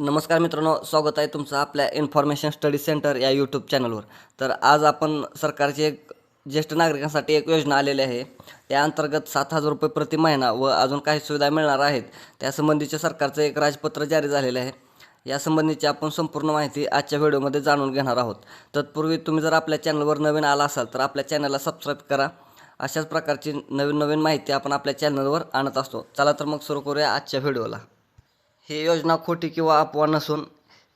नमस्कार मित्रांनो स्वागत आहे तुमचं आपल्या इन्फॉर्मेशन स्टडी सेंटर या यूट्यूब चॅनलवर तर आज आपण सरकारची एक ज्येष्ठ नागरिकांसाठी एक योजना आलेली आहे. या अंतर्गत सात हजार रुपये प्रति महिना व अजून काही सुविधा मिळणार आहेत. त्यासंबंधीचे सरकारचं एक राजपत्र जारी झालेलं आहे. यासंबंधीची आपण संपूर्ण माहिती आजच्या व्हिडिओमध्ये जाणून घेणार आहोत. तत्पूर्वी तुम्ही जर आपल्या चॅनलवर नवीन आला असाल तर आपल्या चॅनलला सबस्क्राईब करा. अशाच प्रकारची नवीन नवीन माहिती आपण आपल्या चॅनलवर आणत असतो. चला तर मग सुरू करूया आजच्या व्हिडिओला. हे योजना खोटी किंवा अफवा नसून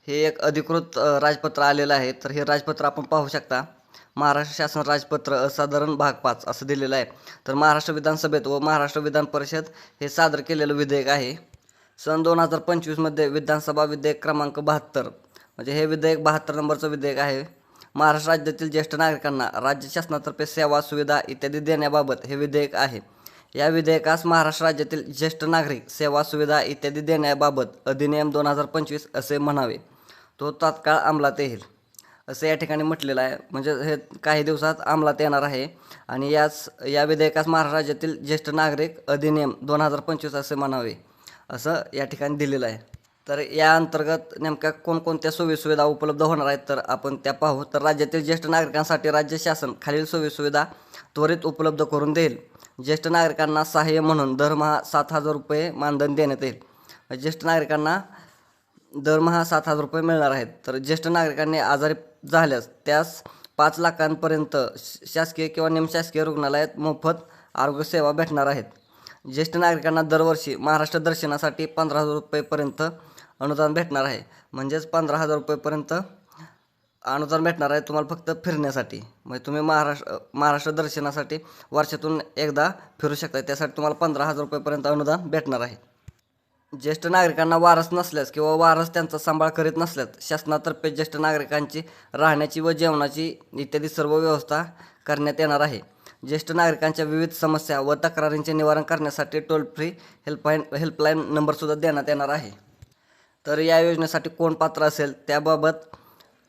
हे एक अधिकृत राजपत्र आलेलं आहे. तर हे राजपत्र आपण पाहू शकता. महाराष्ट्र शासन राजपत्र असाधारण भाग पाच असं दिलेलं आहे. तर महाराष्ट्र विधानसभेत व महाराष्ट्र विधान परिषद हे सादर केलेलं विधेयक आहे. सन दोन हजार पंचवीसमध्ये विधानसभा विधेयक क्रमांक बहात्तर म्हणजे हे विधेयक बहात्तर नंबरचं विधेयक आहे. महाराष्ट्र राज्यातील ज्येष्ठ नागरिकांना राज्य शासनातर्फे सेवा सुविधा इत्यादी देण्याबाबत हे विधेयक आहे. या विधेयकास महाराष्ट्र राज्यातील ज्येष्ठ नागरिक सेवा सुविधा इत्यादी देण्याबाबत अधिनियम दोन हजार पंचवीस असे म्हणावे. तो तात्काळ अंमलात येईल. असं या ठिकाणी म्हटलेलं आहे. म्हणजे हे काही दिवसात अंमलात येणार आहे. आणि याच या विधेयकास महाराष्ट्र राज्यातील ज्येष्ठ नागरिक अधिनियम दोन हजार पंचवीस असे म्हणावे. असं या ठिकाणी दिलेलं आहे. तर या अंतर्गत नेमक्या कोणकोणत्या सोयीसुविधा उपलब्ध होणार आहेत तर आपण त्या पाहू. तर राज्यातील ज्येष्ठ नागरिकांसाठी राज्य शासन खालील सोयीसुविधा त्वरित उपलब्ध करून देईल. ज्येष्ठ नागरिकांना सहाय्य म्हणून दरमहा सात हजार रुपये मानधन देण्यात येईल. ज्येष्ठ नागरिकांना दरमहा सात हजार रुपये मिळणार आहेत. तर ज्येष्ठ नागरिकांनी आजारी झाल्यास त्यास पाच लाखांपर्यंत श- शासकीय किंवा निमशासकीय रुग्णालयात मोफत आरोग्यसेवा भेटणार आहेत. ज्येष्ठ नागरिकांना दरवर्षी महाराष्ट्र दर्शनासाठी पंधरा हजार रुपयेपर्यंत अनुदान भेटणार आहे. म्हणजेच पंधरा हजार रुपयेपर्यंत अनुदान भेटणार आहे तुम्हाला फक्त फिरण्यासाठी. म्हणजे तुम्ही महाराष्ट्र महाराष्ट्र दर्शनासाठी वर्षातून एकदा फिरू शकता. त्यासाठी तुम्हाला पंधरा हजार रुपयेपर्यंत अनुदान भेटणार आहे. ज्येष्ठ नागरिकांना वारस नसल्यास किंवा वारस त्यांचा सांभाळ करीत नसल्यास शासनातर्फे ज्येष्ठ नागरिकांची राहण्याची व जेवणाची इत्यादी सर्व व्यवस्था करण्यात येणार आहे. ज्येष्ठ नागरिकांच्या विविध समस्या व तक्रारींचे निवारण करण्यासाठी टोल फ्री हेल्पलाईन हेल्पलाईन नंबरसुद्धा देण्यात येणार आहे. तर या योजनेसाठी कोण पात्र असेल त्याबाबत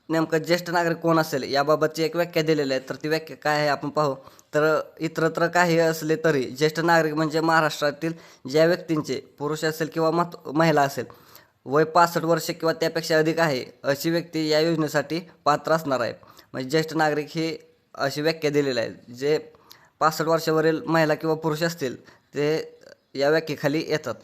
नेमकं ज्येष्ठ नागरिक कोण असेल याबाबतची एक व्याख्या दिलेली आहे. तर ती व्याख्या काय आहे आपण पाहू. तर इतरत्र काही असले तरी ज्येष्ठ नागरिक म्हणजे महाराष्ट्रातील ज्या व्यक्तींचे पुरुष असेल किंवा मत महिला असेल वय पासष्ट वर्ष किंवा त्यापेक्षा अधिक आहे अशी व्यक्ती या योजनेसाठी पात्र असणार आहे. म्हणजे ज्येष्ठ नागरिक ही अशी व्याख्या दिलेली आहे जे पासष्ट वर्षावरील महिला किंवा पुरुष असतील ते या व्याख्येखाली येतात.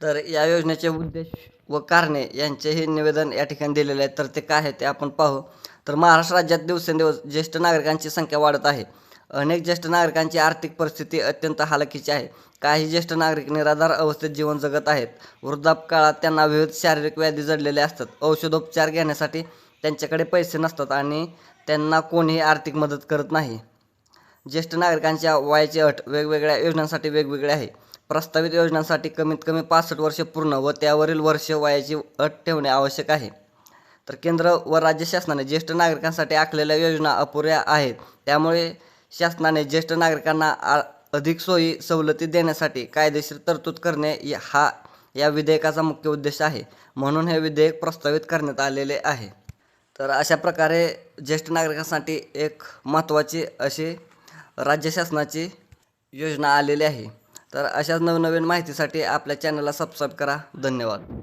तर या योजनेचे उद्देश व कारणे यांचेही निवेदन या ठिकाणी दिलेले आहे तर ते काय आहे ते आपण पाहू. तर महाराष्ट्र राज्यात दिवसेंदिवस ज्येष्ठ नागरिकांची संख्या वाढत आहे. अनेक ज्येष्ठ नागरिकांची आर्थिक परिस्थिती अत्यंत हालाकीची आहे. काही ज्येष्ठ नागरिक निराधार अवस्थेत जीवन जगत आहेत. वृद्धापकाळात त्यांना विविध शारीरिक व्याधी जडलेल्या असतात. औषधोपचार घेण्यासाठी त्यांच्याकडे पैसे नसतात आणि त्यांना कोणीही आर्थिक मदत करत नाही. ज्येष्ठ नागरिकांच्या वयाची अट वेगवेगळ्या योजनांसाठी वेगवेगळी आहे. प्रस्तावित योजनांसाठी कमीत कमी पासष्ट वर्ष पूर्ण व त्यावरील वर्ष वयाची अट ठेवणे आवश्यक आहे. तर केंद्र व राज्य शासनाने ज्येष्ठ नागरिकांसाठी आखलेल्या योजना अपुऱ्या आहेत. त्यामुळे शासनाने ज्येष्ठ नागरिकांना आ- अधिक सोयी सवलती देण्यासाठी कायदेशीर तरतूद करणे हा या विधेयकाचा मुख्य उद्देश आहे. म्हणून हे विधेयक प्रस्तावित करण्यात आलेले आहे. तर अशा प्रकारे ज्येष्ठ नागरिकांसाठी एक महत्त्वाची अशी राज्य शासनाची योजना आलेली आहे. तर अशाच नवनवीन माहितीसाठी आपल्या चॅनलला सबस्क्राईब करा. धन्यवाद.